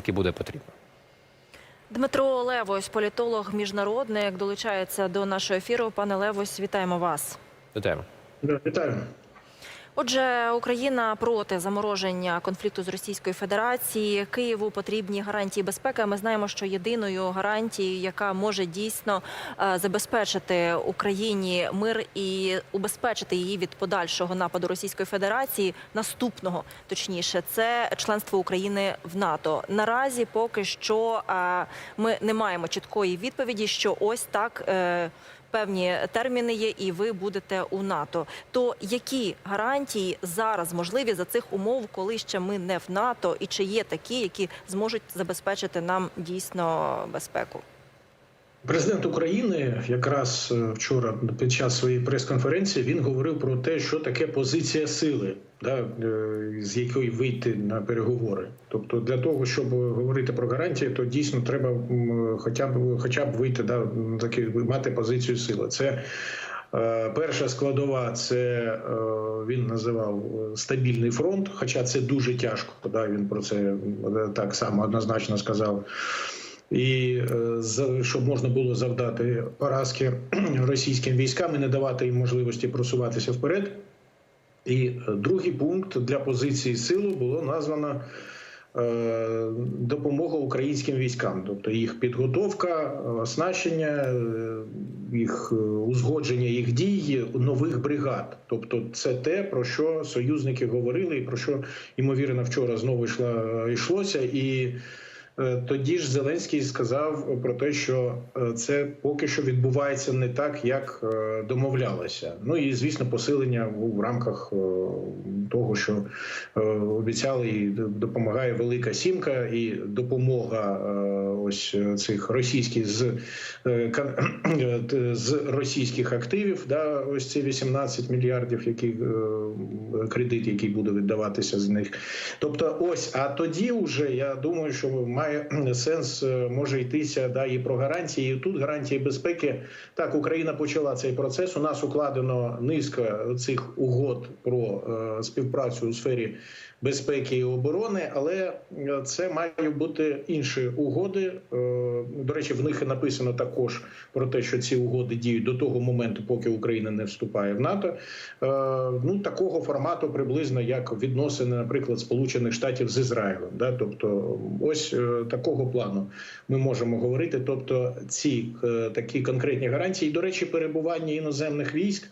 які буде потрібно. Дмитро Левось, політолог, міжнародник, долучається до нашого ефіру. Пане Левось, вітаємо вас. Вітаємо. Вітаю. Отже, Україна проти замороження конфлікту з Російською Федерацією. Києву потрібні гарантії безпеки. Ми знаємо, що єдиною гарантією, яка може дійсно е, забезпечити Україні мир і убезпечити її від подальшого нападу Російської Федерації, наступного точніше, це членство України в НАТО. Наразі поки що е, ми не маємо чіткої відповіді, що ось так. Певні терміни є, і ви будете у НАТО. То які гарантії зараз можливі за цих умов, коли ще ми не в НАТО, і чи є такі, які зможуть забезпечити нам дійсно безпеку? Президент України якраз е, вчора під час своєї прес-конференції він говорив про те, що таке позиція сили, да, е, з якої вийти на переговори. Тобто, для того, щоб говорити про гарантії, то дійсно треба хоча б хоча б вийти да, таки мати позицію сили. Це е, Перша складова це він називав стабільний фронт, хоча це дуже тяжко. Да, він про це так само однозначно сказав. І е, щоб можна було завдати поразки російським військам і не давати їм можливості просуватися вперед. І е, другий пункт для позиції сили було названо е, допомога українським військам, тобто їх підготовка, оснащення, їх узгодження їх дій нових бригад. Тобто, це те про що союзники говорили, і про що ймовірно вчора знову йшла йшлося і. Е, Тоді ж Зеленський сказав про те, що е, це поки що відбувається не так, як е, домовлялося. Ну і звісно, посилення в рамках е, того, що е, обіцяли і допомагає Велика Сімка, і допомога е, ось цих російських з, е, е, з російських активів. Да, ось ці 18 мільярдів, які е, кредит, який буде віддаватися з них. Тобто, ось, а тоді вже я думаю, що має сенс е, може йтися да і про гарантії. І тут гарантії безпеки. Так, Україна почала цей процес. У нас укладено низка цих угод про е, співпрацю у сфері безпеки і оборони, але е, це мають бути інші угоди. Е, До речі, в них написано також про те, що ці угоди діють до того моменту, поки Україна не вступає в НАТО. Е, Ну такого формату приблизно як відносини, наприклад, Сполучених Штатів з Ізраїлем. Да? Тобто, ось е, такого плану ми можемо говорити. Тобто, ці е, такі конкретні гарантії, І, до речі, перебування іноземних військ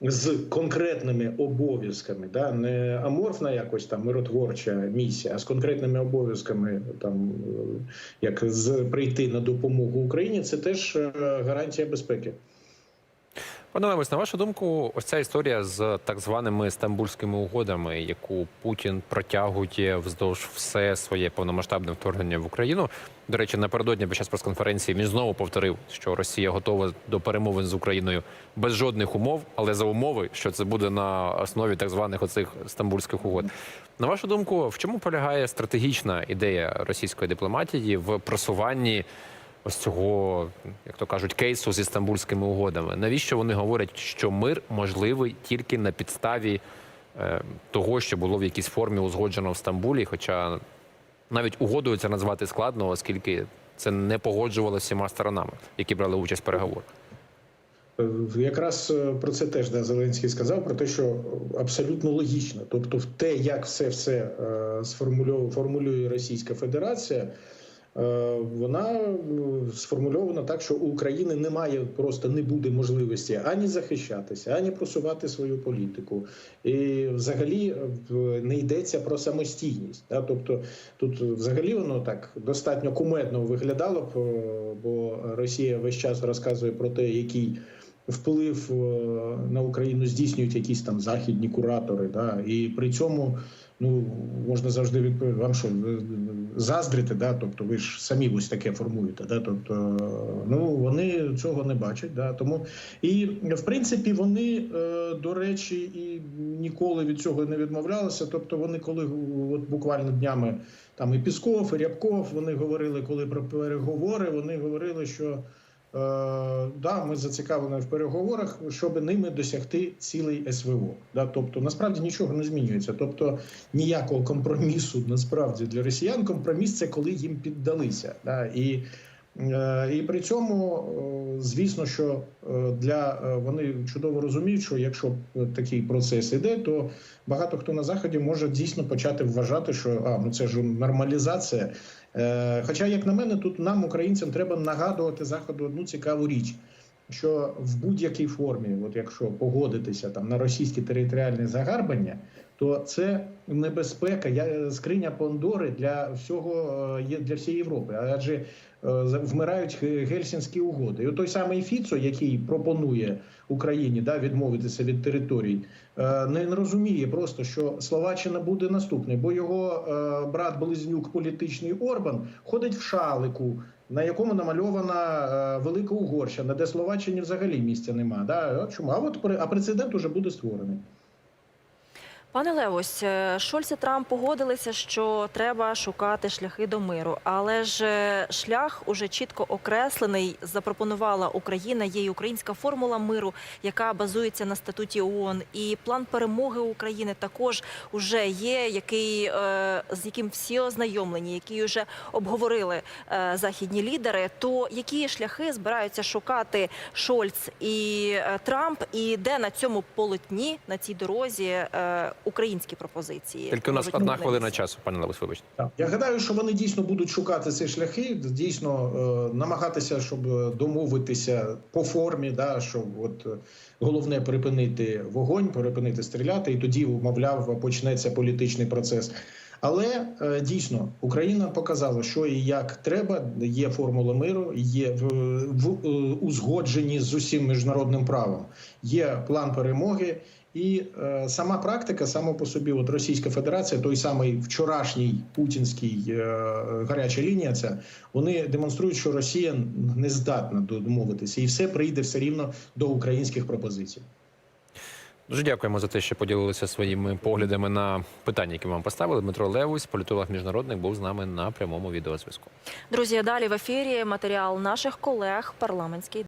з конкретними обов'язками, да не аморфна якось там миротворча місія, а з конкретними обов'язками, там е, як з прийти на допомогу Україні, це теж е, гарантія безпеки. Пане Левось, на вашу думку, ось ця історія з так званими стамбульськими угодами, яку Путін протягує вздовж все своє повномасштабне вторгнення в Україну. До речі, напередодні під час прес-конференції він знову повторив, що Росія готова до перемовин з Україною без жодних умов, але за умови, що це буде на основі так званих оцих стамбульських угод. На вашу думку, в чому полягає стратегічна ідея російської дипломатії в просуванні? Ось цього, як то кажуть, кейсу зі стамбульськими угодами. Навіщо вони говорять, що мир можливий тільки на підставі е, того, що було в якійсь формі узгоджено в Стамбулі? Хоча навіть угодою це назвати складно, оскільки це не погоджувалося всіма сторонами, які брали участь в переговорах. Е, Якраз е, про це теж да, Зеленський сказав про те, що абсолютно логічно. Тобто, в те, як все все сформульовує Російська Федерація, вона е, сформульована так, що у України немає просто не буде можливості ані захищатися, ані просувати свою політику. І взагалі е, не йдеться про самостійність. Да? Тобто тут взагалі воно так достатньо кумедно виглядало е, бо Росія весь час розказує про те, який вплив е, на Україну здійснюють якісь там західні куратори. Да? І при цьому ну можна завжди відповідати, вам що заздрите, да? тобто ви ж самі ось таке формуєте. Да? Тобто, ну вони цього не бачать. Да? Тому і в принципі вони, е, до речі, і ніколи від цього не відмовлялися. Тобто, вони коли от буквально днями там і Пісков, і Рябков, вони говорили, коли про переговори, вони говорили, що. Да, ми зацікавлені в переговорах, щоб ними досягти цілий СВО. Да, тобто насправді нічого не змінюється. Тобто ніякого компромісу насправді для росіян компроміс це коли їм піддалися. Да, і Е, І при цьому, е, звісно, що е, для е, вони чудово розуміють, що якщо е, такий процес іде, то багато хто на заході може дійсно почати вважати, що а ну це ж нормалізація. Е, Хоча, як на мене, тут нам, українцям, треба нагадувати заходу одну цікаву річ. Що в будь-якій формі, от якщо погодитися там на російське територіальне загарбання, то це небезпека, я- скриня Пандори для всього е, для всієї Європи. Адже е, вмирають гельсінські угоди. І той самий Фіцо, який пропонує Україні да, відмовитися від територій, е, не розуміє просто, що Словаччина буде наступною, бо його е, брат-близнюк політичний Орбан ходить в шалику. На якому намальована е, велика Угорщина, де Словаччині взагалі місця нема. Да? Чому? А от а прецедент уже буде створений. Пане Левось, е, Шольц і Трамп погодилися, що треба шукати шляхи до миру, але ж е, шлях уже чітко окреслений. Запропонувала Україна. Є й українська формула миру, яка базується на статуті ООН. І план перемоги України також уже є, який е, з яким всі ознайомлені, який вже обговорили західні лідери. То які шляхи збираються шукати Шольц і Трамп, і де на цьому полотні на цій дорозі українські пропозиції? Тільки у нас одна хвилина часу, пане Левус, вибачте. Я гадаю, що вони дійсно будуть шукати ці шляхи, дійсно е, намагатися, щоб домовитися по формі, да, щоб от е, головне припинити вогонь, припинити стріляти, і тоді, мовляв, почнеться політичний процес. Але е, дійсно Україна показала, що і як треба. Є формула миру, є в, в е, узгодженні з усім міжнародним правом. Є план перемоги. І е, сама практика, само по собі, от Російська Федерація, той самий вчорашній путінський е, гаряча лінія, ця вони демонструють, що Росія не здатна домовитися, і все прийде все рівно до українських пропозицій. Дуже дякуємо за те, що поділилися своїми поглядами на питання, які вам поставили. Дмитро Левусь, політолог міжнародник, був з нами на прямому відеозв'язку. Друзі, далі в ефірі матеріал наших колег парламентський